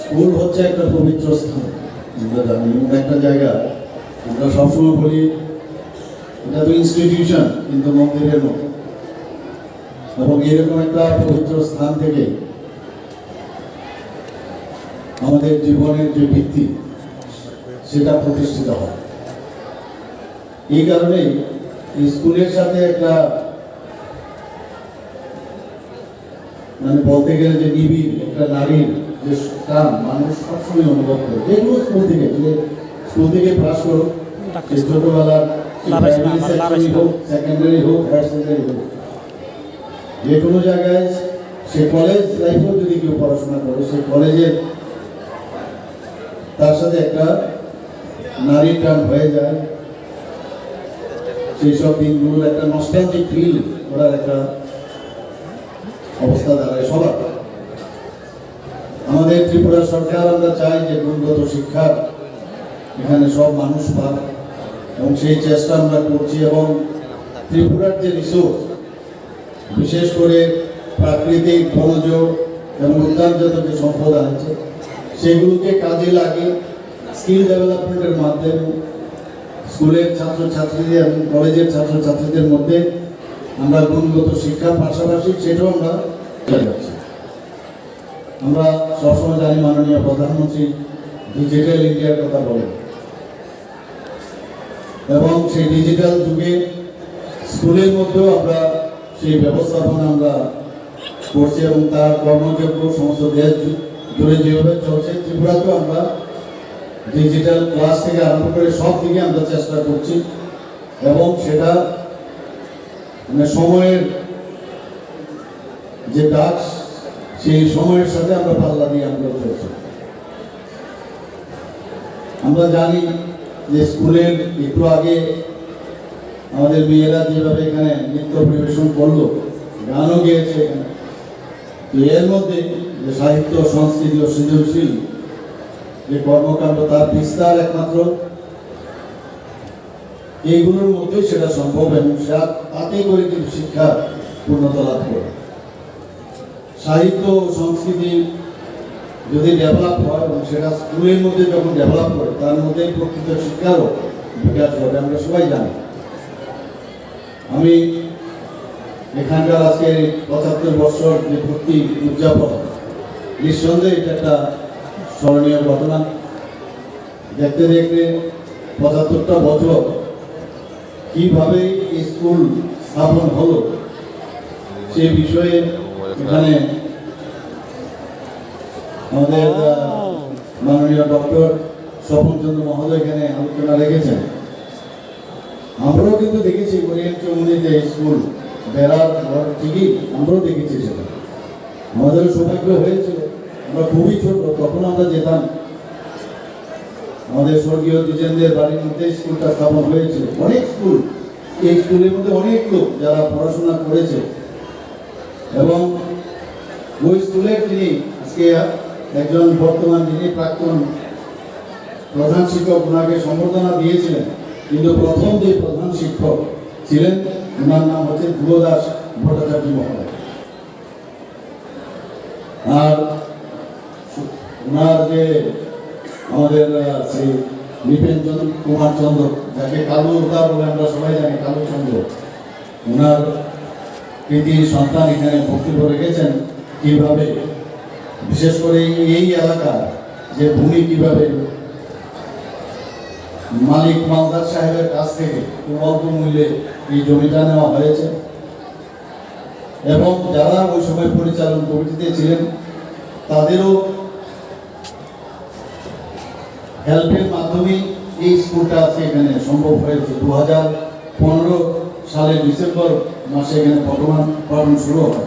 School হচ্ছে একটা পবিত্র স্থান। আমরা জানি একটা জায়গা। আমরা সবসময় বলি, এটা তো ইনস্টিটিউশন কিন্তু মন্দিরের মতো। এবং এরকম একটা পবিত্র স্থান থেকে আমাদের জীবনের যে ভিত্তি, সেটা প্রতিষ্ঠিত হয়। এই কারণে স্কুলের সাথে একটা মানে বলতে গেলে যে নিবিড়, একটা নারীর যে টান মানুষ সবসময় অনুভব করে। যে কোনো স্কুল থেকে যে স্কুল থেকে পাস করো ছোটবেলার সেকেন্ডারি হোক হায়ার সেকেন্ডারি হোক যে কোনো জায়গায় সে কলেজ লাইফেও যদি কেউ পড়াশোনা করে সে কলেজের তার সাথে একটা নারীর টান হয়ে যায়। সেই সব দিনগুলোর একটা নস্টালজিক ফিল করার একটা অবস্থা দাঁড়ায় সবার। আমাদের ত্রিপুরা সরকার, আমরা চাই যে গুণগত শিক্ষার এখানে সব মানুষ পাক এবং সেই চেষ্টা আমরা করছি এবং ত্রিপুরার যে রিসোর্স বিশেষ করে প্রাকৃতিক বনজ এবং উদ্যানজাত যে সম্পদ আছে, সেগুলোকে কাজে লাগে স্কিল ডেভেলপমেন্টের মাধ্যমে স্কুলের ছাত্রছাত্রীদের এবং কলেজের ছাত্রছাত্রীদের মধ্যে আমরা গুণগত শিক্ষার পাশাপাশি সেটাও আমরা যাচ্ছি। আমরা সবসময় জানি মাননীয় প্রধানমন্ত্রী ডিজিটাল ইন্ডিয়ার কথা বলেন। এবং সেই ডিজিটাল যুগে স্কুলের মধ্যেও আমরা সেই ব্যবস্থাপনা আমরা করছি এবং তার কর্মযোগ্য সমস্ত দেশ জুড়ে যেভাবে চলছে, ত্রিপুরাতেও আমরা ডিজিটাল ক্লাস থেকে আরম্ভ করে সব দিকে আমরা চেষ্টা করছি। এবং সেটা মানে সময়ের যে ডাক সেই সময়ের সাথে আমরা পাল্লা দিয়ে আমরা চলছি। আমরা জানি যে স্কুলের একটু আগে আমাদের মেয়েরা যেভাবে এখানে নৃত্য পরিবেশন করল, গানও গেয়েছে এখানে। তো এর মধ্যে যে সাহিত্য, সংস্কৃতি ও সৃজনশীল যে কর্মকাণ্ড, তার বিস্তার একমাত্র, এইগুলোর মধ্যেই সেটা সম্ভব এবং তাতে করে কিন্তু শিক্ষা পূর্ণতা লাভ করে। সাহিত্য সংস্কৃতি যদি ডেভেলপ হয় এবং সেটা স্কুলের মধ্যে যখন ডেভেলপ করে, তার মধ্যে প্রকৃত শিক্ষারও বিকাশ ঘটে, আমরা সবাই জানি। আমি এখানকার আজকে পঁচাত্তর বছর যে ভর্তি উদযাপন, নিঃসন্দেহে এটা একটা স্মরণীয় ঘটনা। দেখতে দেখতে পঁচাত্তরটা বছর কীভাবে স্কুল স্থাপন হলো, সে বিষয়ে এখানে আমাদের মাননীয় ডক্টর স্বপন চন্দ্র মহোদয় এখানে আলোচনা রেখেছেন। আমরাও কিন্তু দেখেছি ওরিয়েন্ট চৌমুনিতে স্কুল, বেড়ার ঘর ঠিকই আমরাও দেখেছি সেটা। আমাদের সৌভাগ্য হয়েছিল, আমরা খুবই ছোট, তখন আমরা যেতাম। আমাদের স্বর্গীয় দুজনদের বাড়ির মধ্যে স্কুলটা স্থাপন হয়েছিল অনেক স্কুল, এই স্কুলের মধ্যে অনেক লোক যারা পড়াশোনা করেছে এবং ওই স্কুলের যিনি আজকে একজন বর্তমান যিনি প্রাক্তন প্রধান শিক্ষক, ওনাকে সম্বর্ধনা দিয়েছিলেন। কিন্তু প্রথম যে প্রধান শিক্ষক ছিলেন, ওনার নাম হচ্ছে ধ্রুবদাস ভট্টাচার্য মহোদয় আর ওনার যে আমাদের সেই চন্দ্র কুমার চন্দ্র যাকে কালু উদার বলে আমরা সবাই জানি, কালু চন্দ্র, ওনার কৃতি সন্তান এখানে বক্তব্য রেখেছেন কীভাবে? বিশেষ করে এই- এলাকা, যে ভূমি কীভাবে? মালিক মালদার সাহেবের কাছ থেকে খুব অল্প মূল্যে এই জমিটা নেওয়া হয়েছে। এবং যারা ওই সময় পরিচালন কমিটিতে ছিলেন, তাদেরও হেল্পের মাধ্যমে এই স্কুলটা আজকে এখানে সম্ভব হয়েছে। দু হাজার পনেরো সালের ডিসেম্বর মাসে এখানে বর্তমান পালন শুরু হয়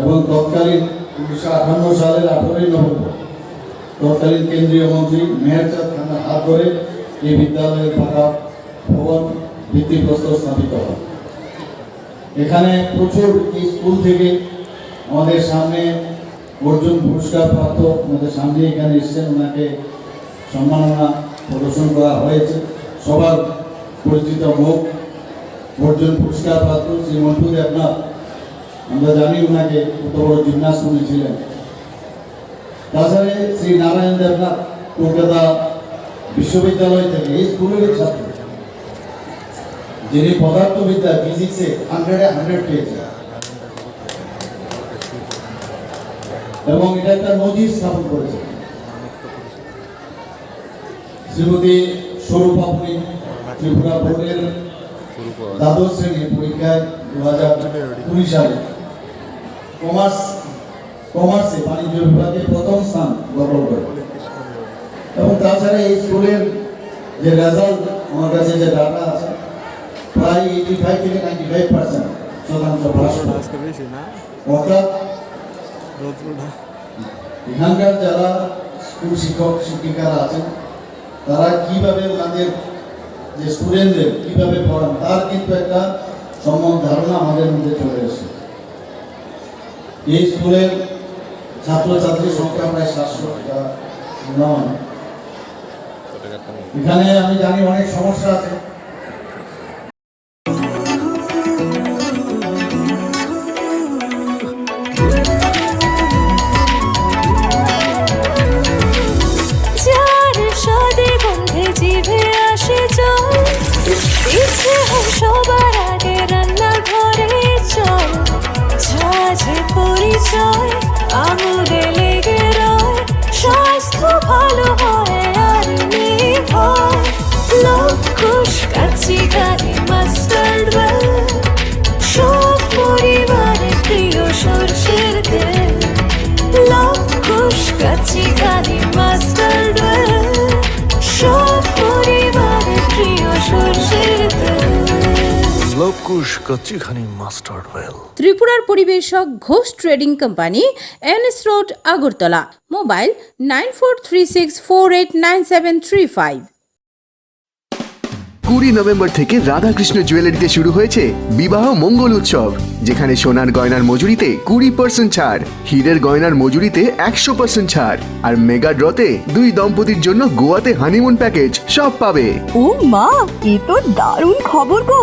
এবং তৎকালীন উনিশশো আঠান্ন সালের আঠারোই নভেম্বর, তৎকালীন কেন্দ্রীয় মন্ত্রী মেহেরচাঁদ খানের হাত ধরে এই বিদ্যালয়ের পাকা ভবন ভিত্তিপ্রস্তর স্থাপিত হয়। এখানে প্রচুর স্কুল থেকে আমাদের সামনে অর্জুন পুরস্কার প্রাপ্ত আমাদের সামনে এখানে এসেছেন। ওনাকে সম্মাননা প্রদর্শন করা হয়েছে। সবার পরিচিত মুখ অর্জুন পুরস্কার প্রাপ্ত শ্রী মন্টু দেবনাথ আমরা জানি ওনাকে কত বড় জিমনাস্ট উনি ছিলেন। তাছাড়া শ্রী নারায়ণ দেবনাথ কলকাতা বিশ্ববিদ্যালয় থেকে এই স্কুলের ছাত্র, যিনি পদার্থবিদ্যা, ফিজিক্সে হান্ড্রেডে হান্ড্রেড পেয়েছে এবং এটা একটা নজির স্থাপন করেছে শ্রীমতী স্বরূপা পুরী ত্রিপুরা বোর্ডের দ্বাদশ শ্রেণির পরীক্ষায় দু হাজার কুড়ি সালে কমার্স কমার্সে বাণিজ্য বিভাগে প্রথম স্থান দখল করে। এবং তাছাড়া এই স্কুলের যে রেজাল্ট আমার কাছে যে ডাটা আছে প্রায় এইটি ফাইভ থেকে নাইনটি ফাইভ পার্সেন্ট শতাংশ পাস বেশি না? অর্থাৎ এখানকার যারা স্কুল শিক্ষক শিক্ষিকারা আছেন তারা কীভাবে ওনাদের যে স্টুডেন্টদের কীভাবে পড়ান, তার কিন্তু একটা সম্যক ধারণা আমাদের মধ্যে চলে এসেছে। এই স্কুলের ছাত্রছাত্রীর সংখ্যা প্রায় সাতশো নয়। এখানে আমি জানি অনেক সমস্যা আছে। কচ্চিখানি মাস্টার্ড ওয়েল ত্রিপুরার পরিবেশক Ghosh trading company NS road Agartala. Mobile nine four three six four eight nine seven three five. কুড়ি নভেম্বর থেকে রাধাকৃষ্ণ জুয়েলারিতে শুরু হয়েছে বিবাহ মঙ্গল উৎসব যেখানে সোনার গয়নার মজুরিতে কুড়ি পার্সেন্ট ছাড় হীরের গয়নার মজুরিতে একশো পার্সেন্ট ছাড় আর মেগা ড্রতে দুই দম্পতির জন্য গোয়াতে হানিমুন প্যাকেজ সব পাবে। ও মা এ তো দারুণ খবর গো!